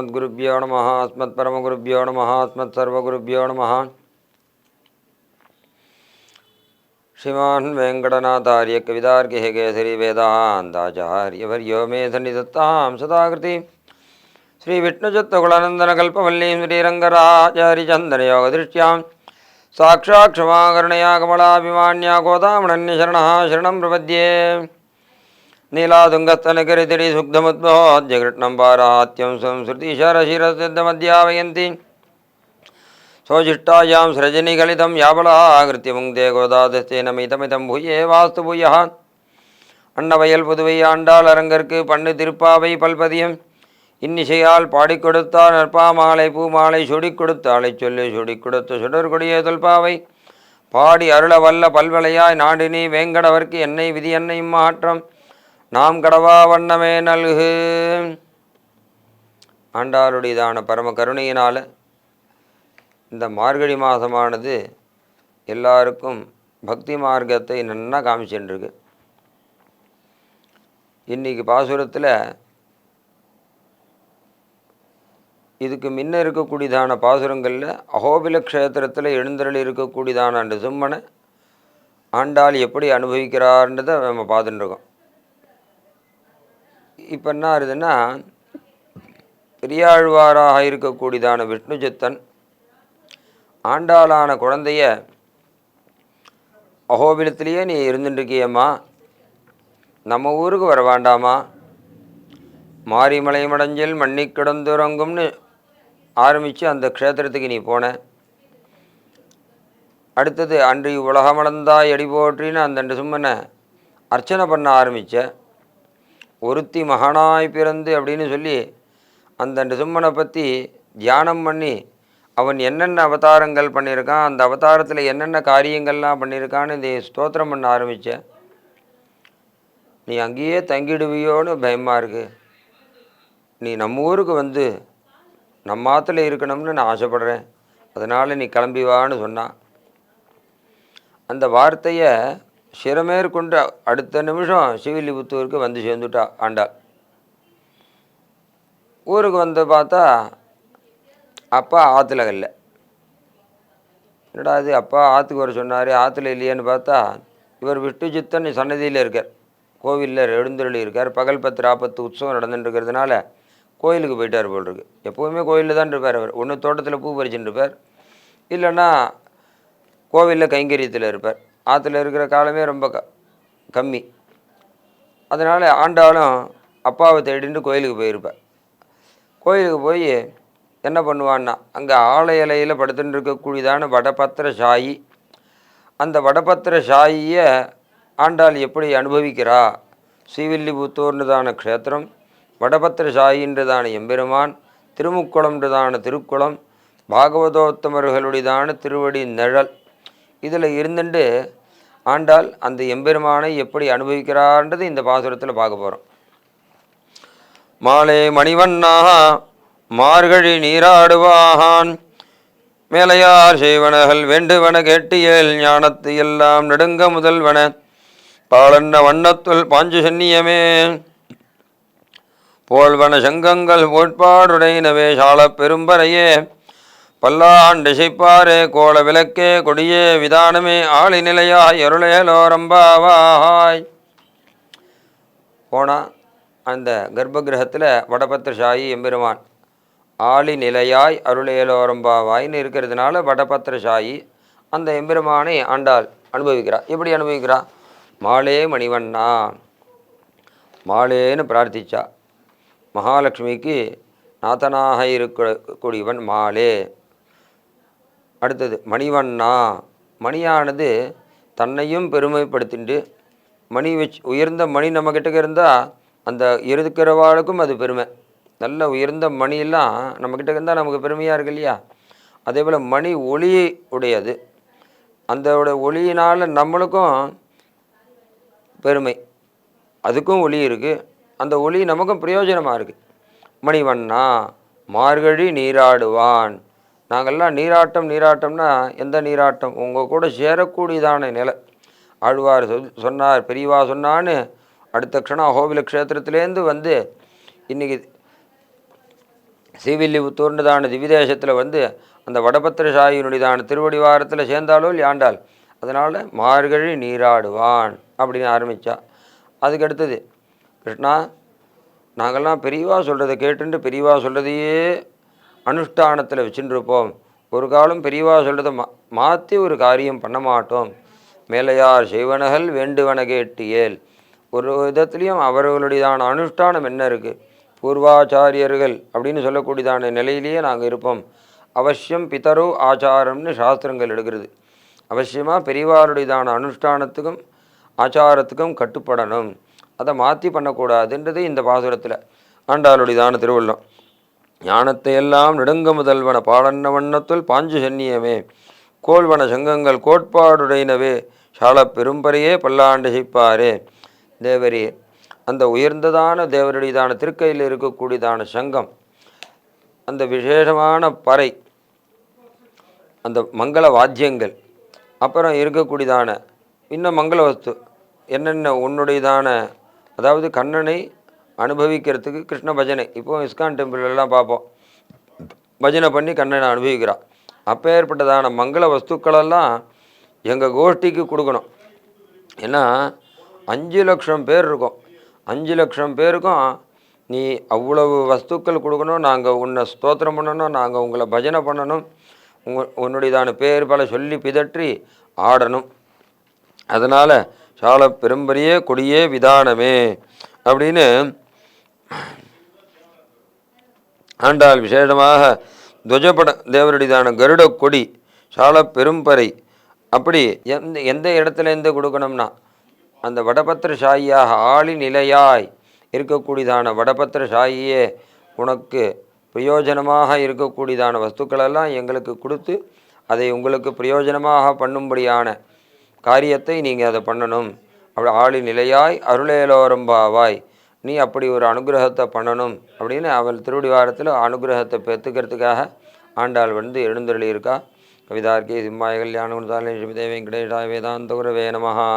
अस्मद्गुरुभ्यो नमः अस्मत्परमगुरुभ्यो नमः अस्मत्सर्वगुरुभ्यो नमः। श्रीमान् वेङ्कटनाथार्य कवितार्किः केसरी वेदान्ताचार्यवर्यो मे सन्निधत्तां सदाकृति। श्रीविष्णुचित्तकुलानन्दनकल्पवल्लीं श्रीरङ्गराचार्यचन्दनयोगदृष्ट्यां साक्षात् क्षमाकरणया कमलाभिमान्या गोदामणन्यशरणः शरणं प्रपद्ये। नीलातुङ्गस्तनकरितिरिसुग्धमुद्भोद्यकृष्णं पारात्यं संसृतिशरशिरसिद्धमध्यावयन्ति स्वजिष्टायां सृजनिकलितं याबलाकृत्य मुङ्क्ते गोदादस्तेन मितमितं भूये वास्तु भूयः அன்னவயல் புதுவை ஆண்டாள் அரங்கற்கு பண்ணு திருப்பாவை பல்பதியம் இன்னிசையால் பாடிக் கொடுத்தார் நற்பாமாலை பூமாலை சுடிக் கொடுத்தாளை சொல்லி சுடிக் கொடுத்து சுடர்கொடிய தொல்பாவை பாடி அருள வல்ல பல்வலையாய் நாடினி வேங்கடவர்க்கு என்னை விதி என்னை மாற்றம் நாம் கடவா வண்ணமே நல்கு. ஆண்டாளுடையதான பரம கருணையினால் இந்த மார்கழி மாதமானது எல்லாருக்கும் பக்தி மார்க்கத்தை நன்னா காமிச்சுட்டுருக்கு இன்றைக்கி பாசுரத்தில் இதுக்கு முன்ன இருக்கக்கூடியதான பாசுரங்களில் அகோபில க்ஷேத்திரத்தில் எழுந்தருளி இருக்கக்கூடியதான அந்த சிம்மனை ஆண்டாள் எப்படி அனுபவிக்கிறார்ன்றதை நம்ம பார்த்துட்டுருக்கோம் இப்போ என்ன ஆகுதுன்னா பெரியாழ்வாராக இருக்கக்கூடியதான விஷ்ணு சித்தன் ஆண்டாளான குழந்தைய அகோபிலத்திலேயே நீ இருந்துட்டுருக்கியம்மா. நம்ம ஊருக்கு வர வேண்டாமா? மாரிமலை மடஞ்சில் மண்ணி கிடந்துறங்கும்னு ஆரம்பித்து அந்த க்ஷேத்திரத்துக்கு நீ போன. அடுத்தது அன்று உலகமளந்தாய் அடி போற்றின்னு அந்த சும்மனை அர்ச்சனை பண்ண ஆரம்பித்த ஒருத்தி மகனாய் பிறந்து அப்படின்னு சொல்லி அந்த நிசும்மனை பற்றி தியானம் பண்ணி அவன் என்னென்ன அவதாரங்கள் பண்ணியிருக்கான் அந்த அவதாரத்தில் என்னென்ன காரியங்கள்லாம் பண்ணியிருக்கான்னு இதை ஸ்தோத்திரம் பண்ண ஆரம்பித்தேன் நீ அங்கேயே தங்கிடுவியோன்னு பயமாக இருக்குது நீ நம்ம ஊருக்கு வந்து நம்ம ஆற்றுல இருக்கணும்னு நான் ஆசைப்பட்றேன். அதனால் நீ கிளம்பி வான்னு சொன்னான். அந்த வார்த்தையை சிரமேற்கொண்டு அடுத்த நிமிஷம் சிவிலிபுத்தூருக்கு வந்து சேர்ந்துட்டா ஆண்டாள் ஊருக்கு வந்து பார்த்தா அப்பா ஆற்றுல இல்லை. என்னடா அது அப்பா ஆற்றுக்கு வர சொன்னார் ஆற்றுல இல்லையேன்னு பார்த்தா இவர் விஷ்ணு சித்தன் சன்னதியில் இருக்கார். கோவிலில் எழுந்தருளி இருக்கார். பகல் பத்து ராப்பத்து உற்சவம் நடந்துட்டு இருக்கிறதுனால கோயிலுக்கு போயிட்டார் போல் இருக்கு எப்போவுமே கோயிலில் தான் இருப்பார் அவர். ஒன்று தோட்டத்தில் பூ பறிச்சுட்டு இருப்பார். இல்லைன்னா கோவிலில் கைங்கரியத்தில் இருப்பார். ஆற்றுல இருக்கிற காலமே ரொம்ப க கம்மி. அதனால் ஆண்டாலும் அப்பாவை தேடிட்டு கோயிலுக்கு போயிருப்பேன் கோயிலுக்கு போய் என்ன பண்ணுவான்னா அங்கே ஆலை இலையில் படுத்துட்டு இருக்கக்கூடியதான வடபத்திர சாயி அந்த வடபத்திர சாயியை ஆண்டாள் எப்படி அனுபவிக்கிறா? ஸ்ரீவில்லிபுத்தூர்ன்றதான க்ஷேத்திரம் வடபத்திர சாயின்றதான எம்பெருமான் திருமுக்குளம்ன்றதான திருக்குளம் பாகவதோத்தமர்களுடையதான திருவடி நிழல் இதில் இருந்துட்டு ஆண்டால் அந்த எம்பெருமானை எப்படி அனுபவிக்கிறான்றது இந்த பாசுரத்தில் பார்க்க போகிறோம் மாலே மணிவண்ணா மார்கழி நீராடுவாகான். மேலையார் செய்வனகள் வேண்டுவன கேட்டியல் ஞானத்து எல்லாம் நெடுங்க முதல்வன. பாலன்ன வண்ணத்துள் பாஞ்சு சென்னியமே. போல்வன சங்கங்கள் கோட்பாடுடையினவே சால பெரும்பரையே பல்லாண்டு செய்ப்பாரே கோல விளக்கே கொடியே விதானமே ஆளி நிலையாய் அருளேலோரம்பாவாய். போனால் அந்த கர்ப்பகிரகத்தில் வடபத்திரசாயி எம்பெருமான் ஆளி நிலையாய் அருளேலோரம்பாவாய்னு இருக்கிறதுனால வடபத்திரசாயி அந்த எம்பெருமானை ஆண்டாள் அனுபவிக்கிறா. எப்படி அனுபவிக்கிறா? மாலே மணிவண்ணா. மாலேன்னு பிரார்த்திச்சா. மகாலட்சுமிக்கு நாதனாக இருக்கக்கூடியவன் மாலே. அடுத்தது மணிவண்ணா. மணியானது தன்னையும் பெருமைப்படுத்திண்டு மணி வச்சு உயர்ந்த மணி நம்மக்கிட்ட இருந்தால் அந்த இருக்கிறவாளுக்கும் அது பெருமை. நல்ல உயர்ந்த மணியெல்லாம் நம்மக்கிட்ட இருந்தால் நமக்கு பெருமையாக இருக்கு இல்லையா? அதே போல் மணி ஒளி உடையது. அந்த ஒளியினால் நம்மளுக்கும் பெருமை. அதுக்கும் ஒளி இருக்குது அந்த ஒளி நமக்கும் பிரயோஜனமாக இருக்குது மணிவண்ணா மார்கழி நீராடுவான். நாங்கள்லாம் நீராட்டம் நீராட்டம்னா எந்த நீராட்டம்? உங்கள் கூட சேரக்கூடியதான நிலை. ஆழ்வார் சொன்னார் பெரியவா சொன்னான்னு. அடுத்த க்ஷணம் அகோபில க்ஷேத்திரத்துலேருந்து வந்து இன்றைக்கி ஸ்ரீவில்லிபுத்தூர்னு திவிதேசத்தில் வந்து அந்த வடபத்திரசாயினுடையதான திருவடிவாரத்தில் சேர்ந்தாலோ யாண்டால் அதனால் மார்கழி நீராடுவான் அப்படின்னு ஆரம்பித்தா அதுக்கு அடுத்தது கிருஷ்ணா நாங்கள்லாம் பெரியவா சொல்கிறத கேட்டுன்ட்டு பெரியவா சொல்கிறதையே அனுஷ்டானத்தில் வச்சுருப்போம் இருப்போம் ஒரு காலம் பெரியவா சொல்கிறத மா மாற்றி ஒரு காரியம் பண்ண மாட்டோம். மேலையார் செய்வனகள் வேண்டுவன கேட்டு ஏல். ஒரு விதத்துலேயும் அவர்களுடையதான அனுஷ்டானம் என்ன இருக்குது பூர்வாச்சாரியர்கள் அப்படின்னு சொல்லக்கூடியதான நிலையிலேயே நாங்கள் இருப்போம். அவசியம் பிதரோ ஆச்சாரம்னு சாஸ்திரங்கள் எடுக்கிறது. அவசியமாக பெரியவாருடையதான அனுஷ்டானத்துக்கும் ஆச்சாரத்துக்கும் கட்டுப்படணும். அதை மாற்றி பண்ணக்கூடாதுன்றது இந்த பாசுரத்தில். ஆண்டாளுடையதான திருவள்ளம் ஞானத்தை எல்லாம் நெடுங்க முதல்வன பாடன்ன வண்ணத்துள் பாஞ்சு சென்னியமே. கோல்வன சங்கங்கள் கோட்பாடுடையினவே. சால பெரும்பறையே பல்லாண்டு செய்ப்பாரே. தேவரே அந்த உயர்ந்ததான தேவருடையதான திருக்கையில் இருக்கக்கூடியதான சங்கம் அந்த விசேஷமான பறை அந்த மங்கள வாத்தியங்கள் அப்புறம் இருக்கக்கூடியதான இன்னும் மங்கள வஸ்து என்னென்ன உன்னுடையதான அதாவது கண்ணனை அனுபவிக்கிறதுக்கு கிருஷ்ண பஜனை. இப்போ இஸ்கான் டெம்பிள் எல்லாம் பார்ப்போம். பஜனை பண்ணி கண்ணனை அனுபவிக்கிறான் அப்பேற்பட்டதான மங்கள வஸ்துக்களெல்லாம் எங்கள் கோஷ்டிக்கு கொடுக்கணும். ஏன்னா அஞ்சு லட்சம் பேர் இருக்கும். அஞ்சு லட்சம் பேருக்கும் நீ அவ்வளவு வஸ்துக்கள் கொடுக்கணும். நாங்கள் உன்னை ஸ்தோத்திரம் பண்ணணும். நாங்கள் உங்களை பஜனை பண்ணணும். உங்க உன்னுடையதான பேர் பல சொல்லி பிதற்றி ஆடணும். அதனால் சால பெரும்பரிய கொடியே விதானமே அப்படின்னு ஆண்டால் விசேஷமாக துவஜப்பட தேவருடையதான கருட கொடி சால பெரும்பறை அப்படி எந்த எந்த இடத்துலேருந்து கொடுக்கணும்னா அந்த வடபத்திர சாயியாக ஆளி நிலையாய் இருக்கக்கூடியதான வடபத்திர சாயியே உனக்கு பிரயோஜனமாக இருக்கக்கூடியதான வஸ்துக்களெல்லாம் எங்களுக்கு கொடுத்து அதை உங்களுக்கு பிரயோஜனமாக பண்ணும்படியான காரியத்தை நீங்கள் அதை பண்ணணும். அப்படி ஆளி நிலையாய் அருளேலோரம்பாவாய் நீ அப்படி ஒரு அனுகிரகத்தை பண்ணணும் அப்படின்னு அவள் திருவடிவாரத்தில் அனுகிரகத்தை பெற்றுக்கிறதுக்காக ஆண்டாள் வந்து எழுந்தருளியிருக்கா. இருக்கா சிம்மாய கல்யாண குணசாலை ஸ்ரீமதே வெங்கடேஷாய வேதாந்த குரவே நமஹா.